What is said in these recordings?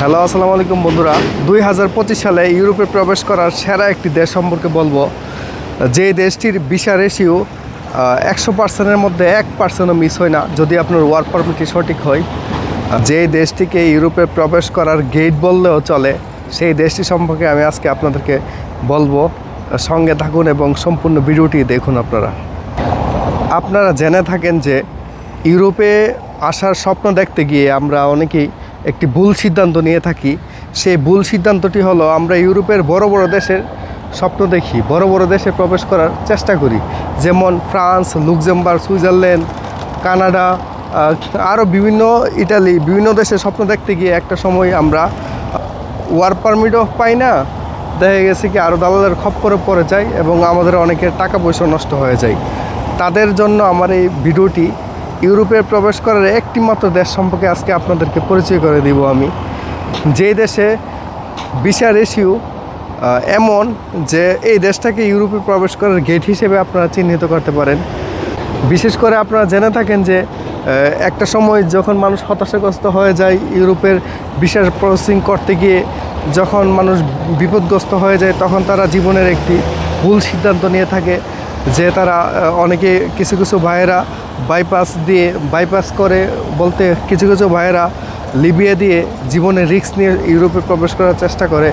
Hello, আসসালামু আলাইকুম বন্ধুরা। দুই হাজার পঁচিশ সালে ইউরোপে প্রবেশ করার সেরা একটি দেশ সম্পর্কে বলব। যে দেশটির ভিসা রেশিও একশো পার্সেন্টের মধ্যে এক পার্সেন্টও মিস হয় না, যদি আপনার ওয়ার্ক পারমিটটি সঠিক হয়। যে দেশটিকে ইউরোপে প্রবেশ করার গেট বললেও চলে, সেই দেশটি সম্পর্কে আমি আজকে আপনাদেরকে বলব। সঙ্গে থাকুন এবং সম্পূর্ণ ভিডিওটি দেখুন আপনারা। আপনারা জেনে থাকেন যে ইউরোপে আসার স্বপ্ন দেখতে গিয়ে আমরা অনেকেই একটি ভুল সিদ্ধান্ত নিয়ে থাকি। সেই ভুল সিদ্ধান্তটি হলো, আমরা ইউরোপের বড় বড় দেশের স্বপ্ন দেখি, বড় বড় দেশে প্রবেশ করার চেষ্টা করি। যেমন ফ্রান্স, লুক্সেমবার্গ, সুইজারল্যান্ড, কানাডা আরও বিভিন্ন ইটালি, বিভিন্ন দেশে স্বপ্ন দেখতে গিয়ে একটা সময় আমরা ওয়ার্ক পারমিটও পাই না। দেখা গেছে কি আরও দালালের খপ্পরে পড়ে যায় এবং আমাদের অনেকের টাকা পয়সা নষ্ট হয়ে যায়। তাদের জন্য আমার এই ভিডিওটি ইউরোপে প্রবেশ করার একটি মাত্র দেশ সম্পর্কে আজকে আপনাদেরকে পরিচয় করে দিব আমি। যে দেশে ভিসা রেশিও এমন যে এই দেশটাকে ইউরোপে প্রবেশ করার গেট হিসেবে আপনারা চিহ্নিত করতে পারেন। বিশেষ করে আপনারা জেনে থাকেন যে একটা সময় যখন মানুষ হতাশাগ্রস্ত হয়ে যায় ইউরোপের বিশেষ প্রসেসিং করতে গিয়ে, যখন মানুষ বিপদগ্রস্ত হয়ে যায় তখন তারা জীবনের একটি ভুল সিদ্ধান্ত নিয়ে থাকে যে তারা অনেকে কিছু কিছু ভাইয়েরা বাইপাস দিয়ে বাইপাস করে বলতে কিছু কিছু ভাইয়েরা লিবিয়া দিয়ে জীবনে রিস্ক নিয়ে ইউরোপে প্রবেশ করার চেষ্টা করে।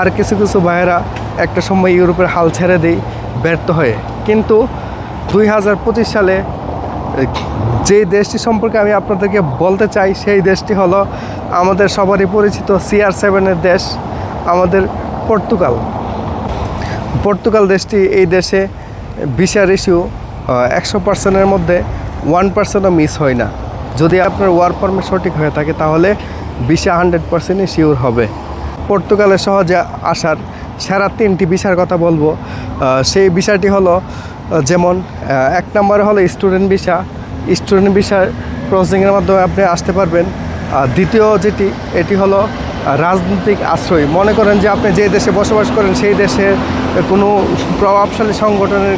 আর কিছু কিছু ভাইয়েরা একটা সময় ইউরোপের হাল ছেড়ে দেয় ব্যর্থ হয়ে। কিন্তু দুই হাজার পঁচিশ সালে যে দেশটি সম্পর্কে আমি আপনাদেরকে বলতে চাই, সেই দেশটি হলো আমাদের সবারই পরিচিত সিআর সেভেনের দেশ, আমাদের পর্তুগাল। পর্তুগাল দেশটি এই দেশে ভিসা ইস্যু একশো পার্সেন্টের মধ্যে ওয়ান পার্সেন্টও মিস হয় না। যদি আপনার ওয়ার্ক পারমিট সঠিক হয়ে থাকে, তাহলে ভিসা হান্ড্রেড পার্সেন্টই শিওর হবে। পর্তুগালে সহজে আসার সেরা তিনটি ভিসার কথা বলব। সেই ভিসাটি হলো যেমন এক নম্বরে হলো স্টুডেন্ট ভিসা স্টুডেন্ট ভিসার প্রসেসিংয়ের মাধ্যমে আপনি আসতে পারবেন। আর দ্বিতীয় যেটি, এটি হলো রাজনৈতিক আশ্রয়। মনে করেন যে আপনি যে দেশে বসবাস করেন, সেই দেশের কোনো প্রভাবশালী সংগঠনের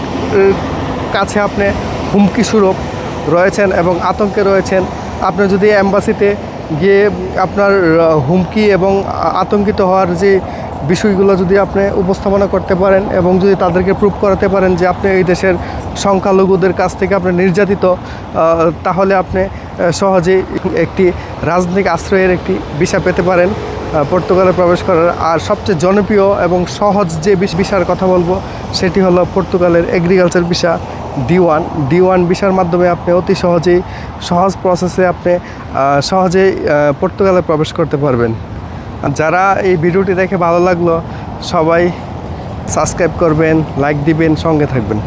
কাছে আপনি হুমকি স্বরূপ রয়েছেন এবং আতঙ্কে রয়েছেন। আপনি যদি অ্যাম্বাসিতে গিয়ে আপনার হুমকি এবং আতঙ্কিত হওয়ার যে বিষয়গুলো যদি আপনি উপস্থাপনা করতে পারেন এবং যদি তাদেরকে প্রুভ করাতে পারেন যে আপনি এই দেশের সংখ্যালঘুদের কাছ থেকে আপনি নির্যাতিত তাহলে আপনি আহ, সহজেই একটি রাজনৈতিক আশ্রয়ের একটি ভিসা পেতে পারেন পর্তুগালে প্রবেশ করার। আর সবচেয়ে জনপ্রিয় এবং সহজ যে ভিসার কথা বলব সেটি হলো পর্তুগালের agriculture visa. D one D one ভিসার মাধ্যমে আপনি অতি সহজেই সহজ প্রসেসে আপনি সহজেই পর্তুগালে প্রবেশ করতে পারবেন। যারা এই ভিডিওটি দেখে ভালো লাগল, সবাই সাবস্ক্রাইব করবেন লাইক দিবেন, সঙ্গে থাকবেন।